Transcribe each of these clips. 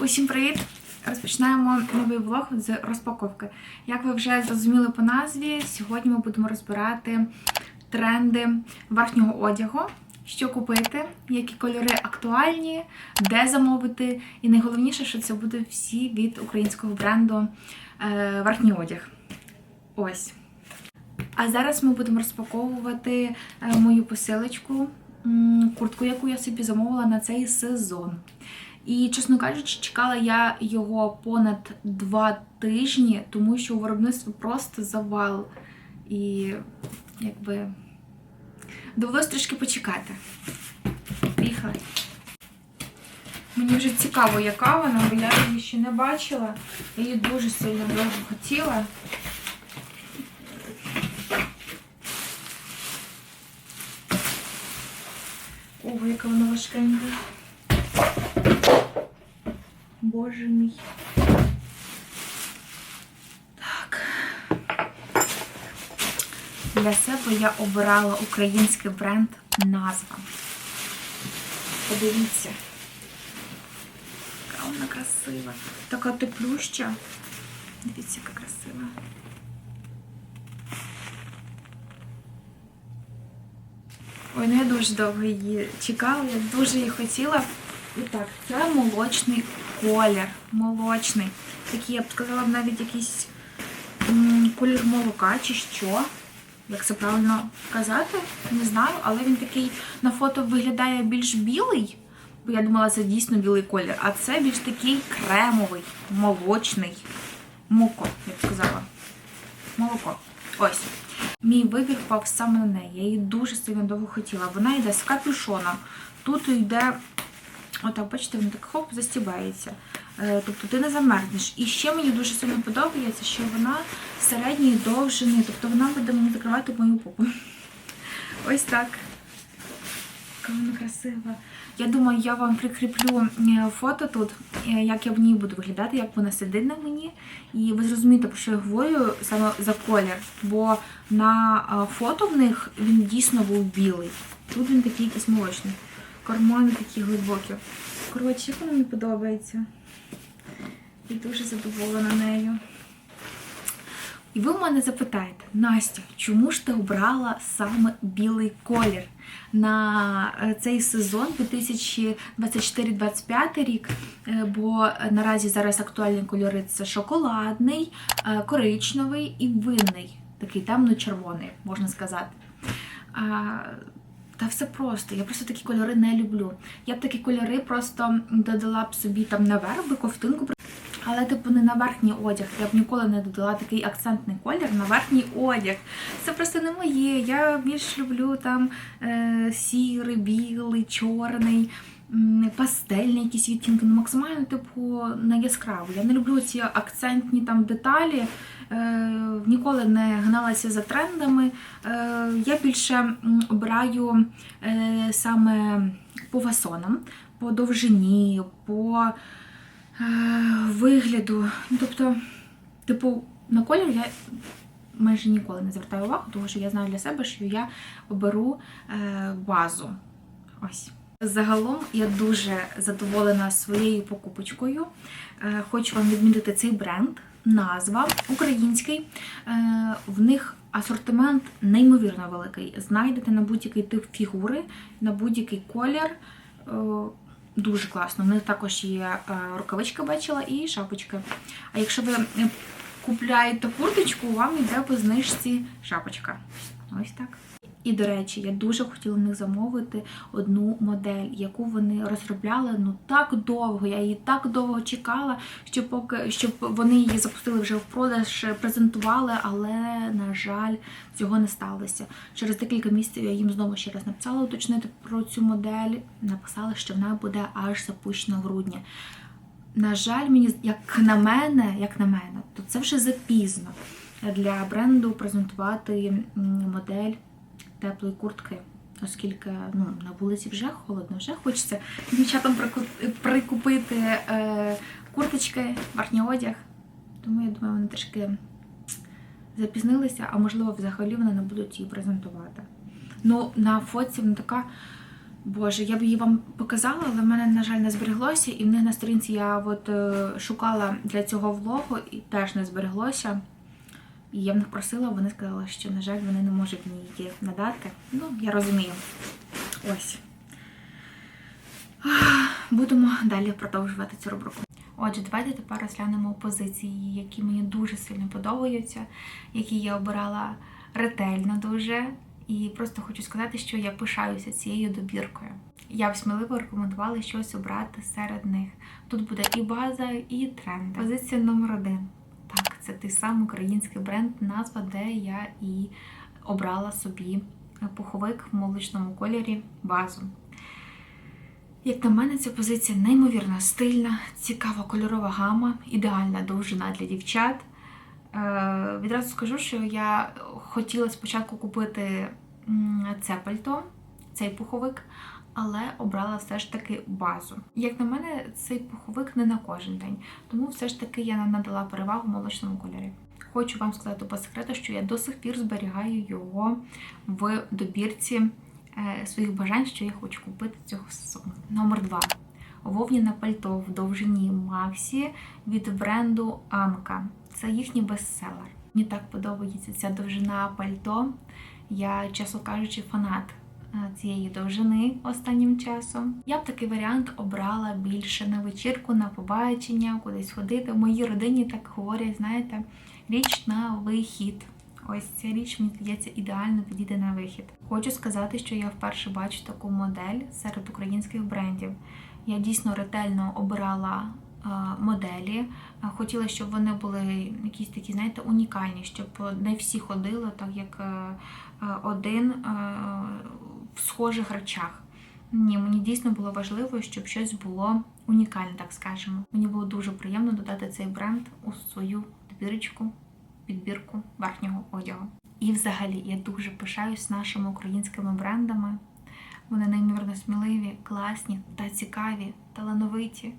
Усім привіт! Розпочинаємо новий влог з розпаковки. Як ви вже зрозуміли по назві, сьогодні ми будемо розбирати тренди верхнього одягу, що купити, які кольори актуальні, де замовити. І найголовніше, що це буде всі від українського бренду е, верхній одяг. Ось. А зараз ми будемо розпаковувати е, мою посилочку, куртку, яку я собі замовила на цей сезон. І, чесно кажучи, чекала я його понад два тижні, тому що у виробництві просто завал. І якби довелось трішки почекати. Поїхали. Мені вже цікаво, яка вона, бо я її ще не бачила. Я її дуже сильно довго хотіла. Ого, яка вона важкенька. Боже. Так. Для себе я обирала український бренд назва. Подивіться. Яка вона красива. Така теплюща. Дивіться, яка красива. Ой, ну я дуже довго її чекала, я дуже її хотіла. І так, це молочний колір. Молочний. Такий, я б сказала, навіть якийсь колір молока чи що. Як це правильно казати, не знаю, але він такий на фото виглядає більш білий, бо я думала, це дійсно білий колір, а це більш такий кремовий, молочний. Муко, я б сказала. Молоко. Ось. Мій вибір впав саме на неї. Я її дуже сильно довго хотіла. Вона йде з капюшоном. Тут йде, отак, бачите, він так хоп, застібається. Е, Тобто ти не замерзнеш. І ще мені дуже сильно подобається, що вона середньої довжини, тобто вона буде мені закривати мою попу. Ось так. Яка вона красива. Я думаю, я вам прикріплю е, фото тут, е, як я в ній буду виглядати, як вона сидить на мені. І ви зрозумієте, про що я говорю саме за колір. Бо на фото в них він дійсно був білий. Тут він такий якийсь молочний. Кармани такі глибокі. Коротше, як вона мені подобається. І дуже задоволена нею. І ви в мене запитаєте, Настя, чому ж ти обрала саме білий колір на е, цей сезон 2024-2025 рік? Е, Бо наразі зараз актуальні кольори це шоколадний, е, коричневий і винний, такий темно-червоний, можна сказати. Та все просто. Я просто такі кольори не люблю. Я б такі кольори просто додала б собі там наверх би ковтинку. Але, типу, не на верхній одяг. Я б ніколи не додала такий акцентний колір на верхній одяг. Це просто не моє. Я більш люблю там е, сірий, білий, чорний, пастельні якісь відтінки. Ну, максимально, типу, не яскраво. Я не люблю ці акцентні там деталі. Е, ніколи не гналася за трендами. Е, я більше обираю е, саме по фасонам, по довжині, по вигляду. Ну, тобто, типу, на колір я майже ніколи не звертаю увагу, тому що я знаю для себе, що я оберу базу. Ось. Загалом я дуже задоволена своєю покупочкою. Хочу вам відмітити цей бренд, назва український. Е, В них асортимент неймовірно великий. Знайдете на будь-який тип фігури, на будь-який колір. Е, Дуже класно. В них також є е, рукавичка, бачила, і шапочка. А якщо ви купляєте курточку, вам йде по знижці шапочка. Ось так. І, до речі, я дуже хотіла в них замовити одну модель, яку вони розробляли ну так довго. Я її так довго чекала, що поки щоб вони її запустили вже в продаж, презентували, але на жаль, цього не сталося. Через декілька місяців я їм знову ще раз написала уточнити про цю модель. Написали, що вона буде аж запущена в грудні. На жаль, мені як на мене, як на мене, то це вже запізно для бренду презентувати модель теплої куртки, оскільки ну, на вулиці вже холодно, вже хочеться дівчатам прикупити е, курточки, верхній одяг. Тому я думаю, вони трішки запізнилися, а можливо, взагалі вони не будуть її презентувати. Ну, на фоці вона така Боже, я б її вам показала, але в мене, на жаль, не збереглося. І в них на сторінці я от е, шукала для цього влогу і теж не збереглося. І я в них просила, вони сказали, що, на жаль, вони не можуть мені її надати. Ну, я розумію. Ось. Будемо далі продовжувати цю рубрику. Отже, давайте тепер розглянемо позиції, які мені дуже сильно подобаються, які я обирала ретельно дуже. І просто хочу сказати, що я пишаюся цією добіркою. Я б сміливо рекомендувала щось обрати серед них. Тут буде і база, і тренди. Позиція номер один. Той самий український бренд, назва, де я і обрала собі пуховик в молочному кольорі базу. Як на мене, ця позиція неймовірно стильна, цікава кольорова гама, ідеальна довжина для дівчат. Е, відразу скажу, що я хотіла спочатку купити це пальто, цей пуховик, але обрала все ж таки базу. Як на мене, цей пуховик не на кожен день, тому все ж таки я надала перевагу молочному кольорі. Хочу вам сказати по секрету, що я до сих пір зберігаю його в добірці е, своїх бажань, що я хочу купити цього сезону. Номер два. Вовняне пальто в довжині Максі від бренду Анка. Це їхній бестселер. Мені так подобається ця довжина пальто. Я, чесно кажучи, фанат цієї довжини останнім часом. Я б такий варіант обрала більше на вечірку, на побачення, кудись ходити. В моїй родині так говорять, знаєте, річ на вихід. Ось ця річ, мені здається, ідеально підійде на вихід. Хочу сказати, що я вперше бачу таку модель серед українських брендів. Я дійсно ретельно обирала е, моделі. Е, Хотіла, щоб вони були якісь такі, знаєте, унікальні, щоб не всі ходили так, як е, е, один е, в схожих речах. Ні, мені дійсно було важливо, щоб щось було унікальне, так скажемо. Мені було дуже приємно додати цей бренд у свою добірочку, підбірку верхнього одягу. І взагалі я дуже пишаюсь нашими українськими брендами. Вони неймовірно сміливі, класні та цікаві, талановиті.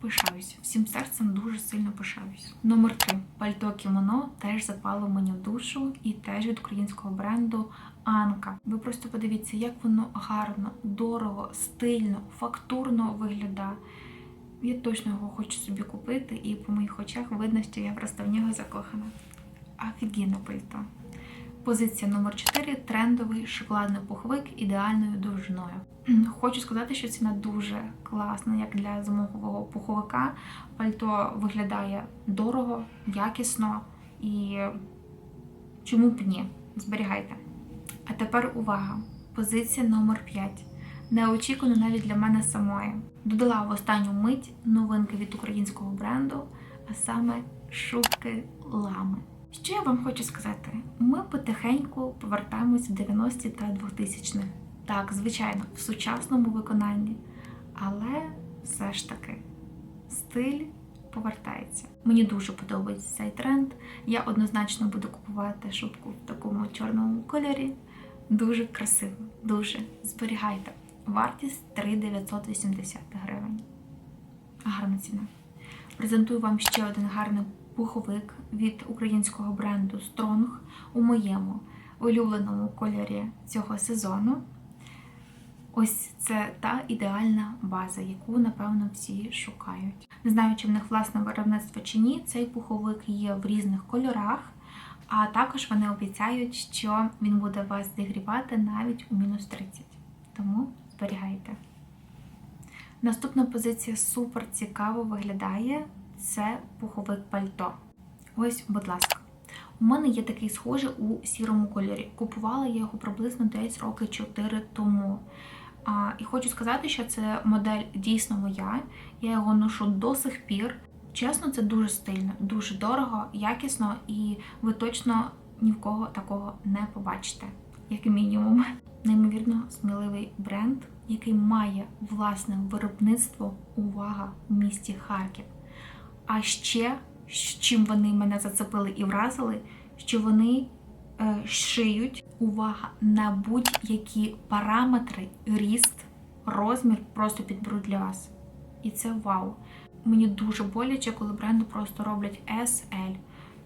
Пишаюсь. Всім серцем дуже сильно пишаюсь. Номер 3. Пальто кімоно теж запало мені в душу і теж від українського бренду Анка. Ви просто подивіться, як воно гарно, дорого, стильно, фактурно виглядає. Я точно його хочу собі купити, і по моїх очах видно, що я просто в нього закохана. Офігенне пальто. Позиція номер 4 трендовий шоколадний пуховик ідеальною довжиною. Хочу сказати, що ціна дуже класна, як для зимового пуховика. Пальто виглядає дорого, якісно і чому б ні? Зберігайте. А тепер увага! Позиція номер 5. Неочікувано навіть для мене самої. Додала в останню мить новинки від українського бренду, а саме шубки лами. Що я вам хочу сказати? Ми потихеньку повертаємося в 90-ті та 2000-х. Так, звичайно, в сучасному виконанні. Але все ж таки стиль повертається. Мені дуже подобається цей тренд. Я однозначно буду купувати шубку в такому чорному кольорі. Дуже красиво, дуже зберігайте. Вартість 3,980 гривень. Гарна ціна. Презентую вам ще один гарний пуховик від українського бренду Strong у моєму улюбленому кольорі цього сезону. Ось це та ідеальна база, яку, напевно, всі шукають. Не знаю, чи в них власне виробництво чи ні. Цей пуховик є в різних кольорах, а також вони обіцяють, що він буде вас зігрівати навіть у мінус 30. Тому зберігайте. Наступна позиція супер цікаво виглядає. Це пуховик пальто. Ось, будь ласка. У мене є такий схожий у сірому кольорі. Купувала я його приблизно десь роки 4 тому. А, і хочу сказати, що це модель дійсно моя. Я його ношу до сих пір. Чесно, це дуже стильно, дуже дорого, якісно, і ви точно ні в кого такого не побачите, як мінімум. Неймовірно сміливий бренд, який має власне виробництво, увага в місті Харків. А ще, з чим вони мене зацепили і вразили, що вони е, шиють увага на будь-які параметри, ріст, розмір просто підберуть для вас. І це вау. Мені дуже боляче, коли бренди просто роблять SL.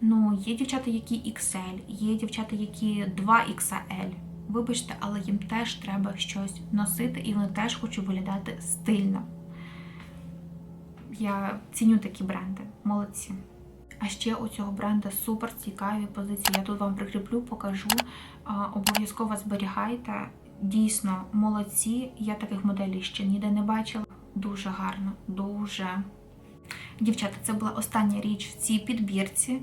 Ну, є дівчата, які XL, є дівчата, які 2XL. вибачте, але їм теж треба щось носити, і вони теж хочуть виглядати стильно. Я ціню такі бренди, молодці. А ще у цього бренду супер цікаві позиції. Я тут вам прикріплю, покажу. Обов'язково зберігайте. Дійсно, молодці. Я таких моделей ще ніде не бачила. Дуже гарно, дуже. Дівчата, це була остання річ в цій підбірці.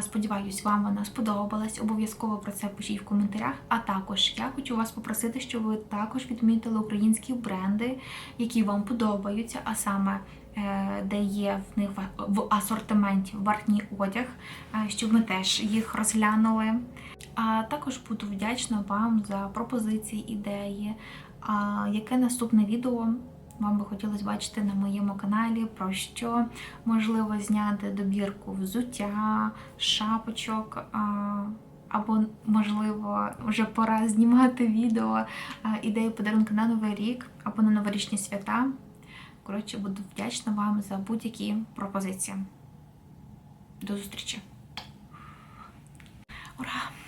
Сподіваюсь, вам вона сподобалась. Обов'язково про це пишіть в коментарях. А також я хочу вас попросити, щоб ви також відмітили українські бренди, які вам подобаються, а саме е, де є в них в- асортименті верхній одяг, е, щоб ми теж їх розглянули. А також буду вдячна вам за пропозиції, ідеї. Яке наступне відео вам би хотілося бачити на моєму каналі, про що можливо зняти добірку взуття, шапочок. Або, можливо, вже пора знімати відео, ідеї подарунку на Новий рік або на новорічні свята. Коротше, буду вдячна вам за будь-які пропозиції. До зустрічі! Ура!